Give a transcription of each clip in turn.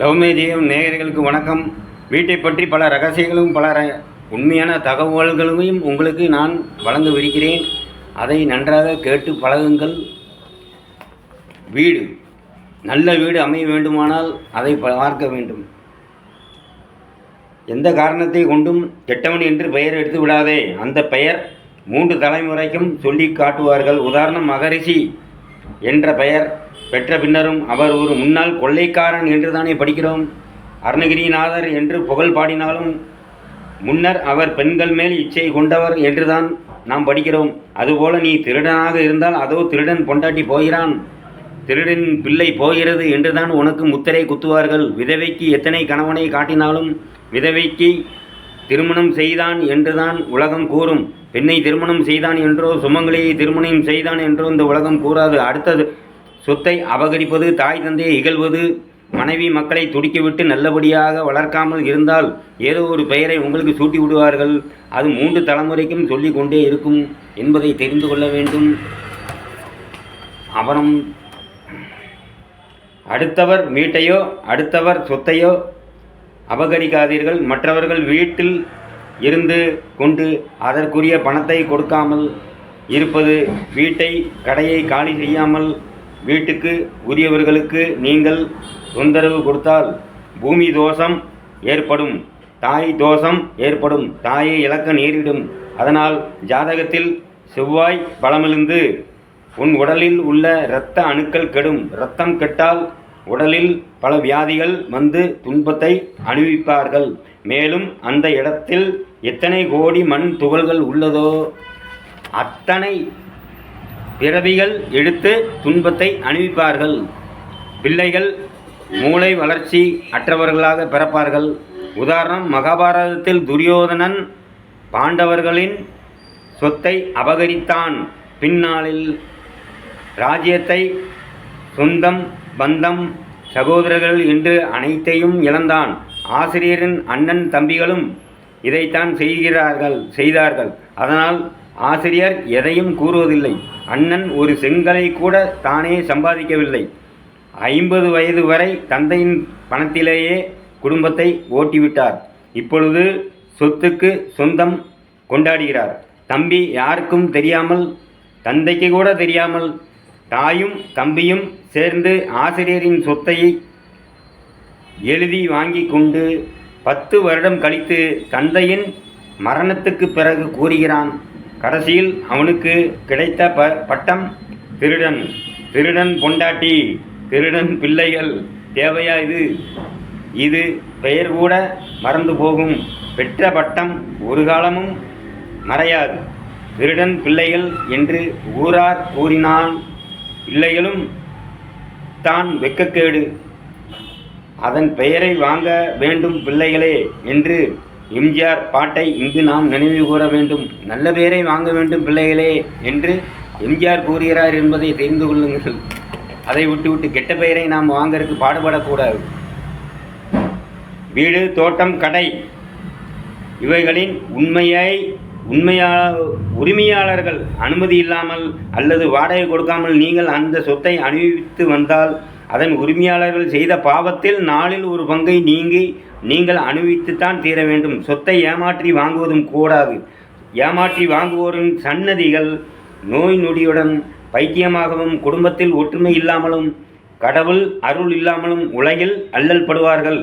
லவ்மேஜியம் நேயர்களுக்கு வணக்கம். வீட்டை பற்றி பல ரகசியங்களும் பல ர- உண்மையான தகவல்களையும் உங்களுக்கு நான் வழங்கவிருக்கிறேன். அதை நன்றாக கேட்டு பழகுங்கள். வீடு. நல்ல வீடு அமைய வேண்டுமானால் அதை பார்க்க வேண்டும். எந்த காரணத்தை கொண்டும் கெட்டவன் என்று பெயர் எடுத்து விடாதே. அந்த பெயர் மூன்று தலைமுறைக்கும் சொல்லி காட்டுவார்கள். உதாரணம் மகரிஷி என்ற பெயர் பெற்ற பின்னரும் அவர் ஒரு முன்னாள் கொள்ளைக்காரன் என்று தானே படிக்கிறோம்? அருணகிரிநாதர் என்று புகழ் பாடினாலும் முன்னர் அவர் பெண்கள் மேல் இச்சை கொண்டவர் என்றுதான் நாம் படிக்கிறோம். அதுபோல நீ திருடனாக இருந்தால் அதோ திருடன் பொண்டாட்டி போகிறான். திருடன் பிள்ளை போகிறது என்றுதான் உனக்கு முத்திரை குத்துவார்கள். விதவைக்கு எத்தனை கணவனை காட்டினாலும் விதவைக்கு திருமணம் செய்தான் என்றுதான் உலகம் கூறும். பெண்ணை திருமணம் செய்தான் என்றோ சுமங்கலியை திருமணம் செய்தான் என்றோ இந்த உலகம் கூறாது. அடுத்தது சொத்தை அபகரிப்பது தாய் தந்தையை இகழ்வது மனைவி மக்களை துடிக்கவிட்டு நல்லபடியாக வளர்க்காமல் இருந்தால் ஏதோ ஒரு பெயரை உங்களுக்கு சூட்டி விடுவார்கள். அது மூன்று தலைமுறைக்கும் சொல்லி கொண்டே இருக்கும் என்பதை தெரிந்து கொள்ள வேண்டும். அப்புறம் அடுத்தவர் வீட்டையோ அடுத்தவர் சொத்தையோ அபகரிக்காதீர்கள். மற்றவர்கள் வீட்டில் இருந்து கொண்டு அதற்குரிய பணத்தை கொடுக்காமல் இருப்பது வீட்டை கடையை காலி செய்யாமல் வீட்டுக்கு உரியவர்களுக்கு நீங்கள் தொந்தரவு கொடுத்தால் பூமி தோஷம் ஏற்படும் தாய் தோஷம் ஏற்படும் தாயை இழக்க நேரிடும். அதனால் ஜாதகத்தில் செவ்வாய் பலமிழந்து உன் உடலில் உள்ள இரத்த அணுக்கள் கெடும். இரத்தம் கெட்டால் உடலில் பல வியாதிகள் வந்து துன்பத்தை அனுபவிப்பார்கள். மேலும் அந்த இடத்தில் எத்தனை கோடி மண் துகள்கள் உள்ளதோ அத்தனை பிறவிகள் எடுத்து துன்பத்தை அணிவிப்பார்கள். பிள்ளைகள் மூளை வளர்ச்சி அற்றவர்களாக பிறப்பார்கள். உதாரணம் மகாபாரதத்தில் துரியோதனன் பாண்டவர்களின் சொத்தை அபகரித்தான். பின்னாளில் ராஜ்யத்தை சொந்தம் பந்தம் சகோதரர்கள் என்று அனைத்தையும் இழந்தான். ஆசிரியரின் அண்ணன் தம்பிகளும் இதைத்தான் செய்கிறார்கள் செய்தார்கள். அதனால் ஆசிரியர் எதையும் கூறுவதில்லை. அண்ணன் ஒரு செங்கலை கூட தானே சம்பாதிக்கவில்லை. ஐம்பது வயது வரை தந்தையின் பணத்திலேயே குடும்பத்தை ஓட்டிவிட்டார். இப்பொழுது சொத்துக்கு சொந்தம் கொண்டாடுகிறார். தம்பி யாருக்கும் தெரியாமல் தந்தைக்கு கூட தெரியாமல் தாயும் தம்பியும் சேர்ந்து ஆசிரியரின் சொத்தை எழுதி வாங்கி கொண்டு பத்து வருடம் கழித்து தந்தையின் மரணத்துக்கு பிறகு கூறுகிறான் கடைசியில் அவனுக்கு கிடைத்த ப பட்டம் திருடன். திருடன் பொண்டாட்டி. திருடன் பிள்ளைகள். தேவையா இது? இது பெயர் கூட மறந்து போகும். பெற்ற பட்டம் ஒரு காலமும் மறையாது. திருடன் பிள்ளைகள் என்று ஊரார் கூறினான் பிள்ளைகளும் தான் வெக்கக்கேடு. அதன் பெயரை வாங்க வேண்டும் பிள்ளைகளே என்று எம்ஜிஆர் பாட்டை இங்கு நாம் நினைவு கூற வேண்டும். நல்ல பெயரை வாங்க வேண்டும் பிள்ளைகளே என்று எம்ஜிஆர் கூறுகிறார் என்பதை தெரிந்து கொள்ளுங்கள். அதை விட்டுவிட்டு கெட்ட பெயரை நாம் வாங்கறதுக்கு பாடுபடக்கூடாது. வீடு தோட்டம் கடை இவைகளின் உண்மையை உண்மையா உரிமையாளர்கள் அனுமதி இல்லாமல் அல்லது வாடகை கொடுக்காமல் நீங்கள் அந்த சொத்தை அனுபவித்து வந்தால் அதன் உரிமையாளர்கள் செய்த பாவத்தில் நாளில் ஒரு பங்கை நீங்கி நீங்கள் அனுபவித்துத்தான் தீர வேண்டும். சொத்தை ஏமாற்றி வாங்குவதும் கூடாது. ஏமாற்றி வாங்குவோரின் சன்னதிகள் நோய் நொடியுடன் பைத்தியமாகவும் குடும்பத்தில் ஒற்றுமை இல்லாமலும் கடவுள் அருள் இல்லாமலும் உலகில் அல்லல் படுவார்கள்.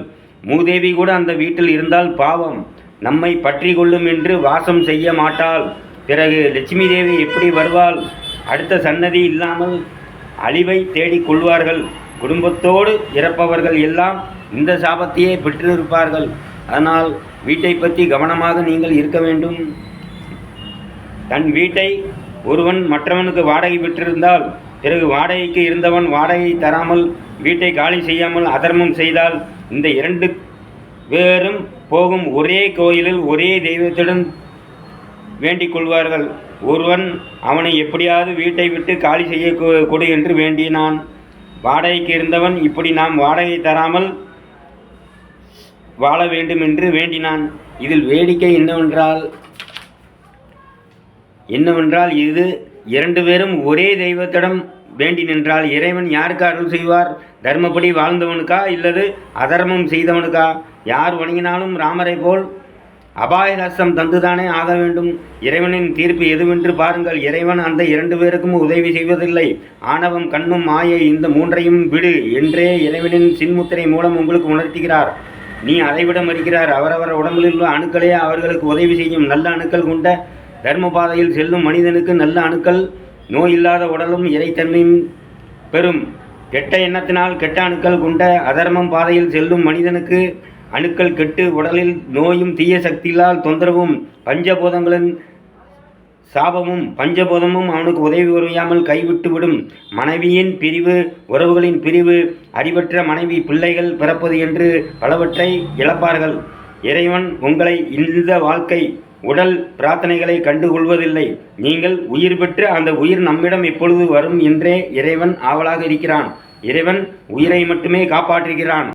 மூதேவி கூட அந்த வீட்டில் இருந்தால் பாவம். நம்மை பற்றி கொள்ளும் என்று வாசம் செய்ய மாட்டாள். பிறகு லட்சுமி தேவி எப்படி வருவாள்? அடுத்த சன்னதி இல்லாமல் அழிவை தேடிக் கொள்வார்கள். குடும்பத்தோடு இறப்பவர்கள் எல்லாம் இந்த சாபத்தையே பெற்றிருப்பார்கள். அதனால் வீட்டை பற்றி கவனமாக நீங்கள் இருக்க வேண்டும். தன் வீட்டை ஒருவன் மற்றவனுக்கு வாடகை பெற்றிருந்தால் பிறகு வாடகைக்கு இருந்தவன் வாடகை தராமல் வீட்டை காலி செய்யாமல் அதர்மம் செய்தால் இந்த இரண்டு பேரும் போகும் ஒரே கோயிலில் ஒரே தெய்வத்துடன் வேண்டிக் கொள்வார்கள். ஒருவன் அவனை எப்படியாவது வீட்டை விட்டு காலி செய்ய கொடு என்று வேண்டினான். வாடகைக்கு இருந்தவன் இப்படி நாம் வாடகை தராமல் வாழ வேண்டும் என்று வேண்டினான். இதில் வேடிக்கை என்னவென்றால் என்னவென்றால் இது இரண்டு பேரும் ஒரே தெய்வத்திடம் வேண்டி நின்றால் இறைவன் யாருக்கு அருள் செய்வார்? தர்மப்படி வாழ்ந்தவனுக்கா இல்லது அதர்மம் செய்தவனுக்கா? யார் வணங்கினாலும் ராமரை போல் அபாய ரசம் தந்துதானே ஆக வேண்டும்? இறைவனின் தீர்ப்பு எதுவென்று பாருங்கள். இறைவன் அந்த இரண்டு பேருக்கும் உதவி செய்வதில்லை. ஆணவம் கண்ணும் மாயை இந்த மூன்றையும் விடு என்றே இறைவனின் சின்முத்திரை மூலம் உங்களுக்கு உணர்த்துகிறார். நீ அதைவிட மறுக்கிறார். அவரவர் உடம்பில் உள்ள அணுக்களே அவர்களுக்கு உதவி செய்யும் நல்ல அணுக்கள் கொண்ட தர்ம பாதையில் செல்லும் மனிதனுக்கு நல்ல அணுக்கள். நோய் இல்லாத உடலும் இறைத்தன்மையும் பெறும். கெட்ட எண்ணத்தினால் கெட்ட அணுக்கள் கொண்ட அதர்மம் பாதையில் செல்லும் மனிதனுக்கு அணுக்கள் கெட்டு உடலில் நோயும் தீய சக்திகளால் தொந்தரவும் பஞ்சபூதங்களின் சாபமும் பஞ்சபோதமும் அவனுக்கு உதவி புரியாமல் கைவிட்டுவிடும் மனைவியின் பிரிவு உறவுகளின் பிரிவு அறிவற்ற மனைவி பிள்ளைகள் பிறப்பது என்று பலவற்றை இழப்பார்கள். இறைவன் உங்களை இந்த வாழ்க்கை உடல் பிரார்த்தனைகளை கண்டுகொள்வதில்லை. நீங்கள் உயிர் பெற்று அந்த உயிர் நம்மிடம் எப்பொழுது வரும் என்றே இறைவன் ஆவலாக இருக்கிறான். இறைவன் உயிரை மட்டுமே காப்பாற்றுகிறான்.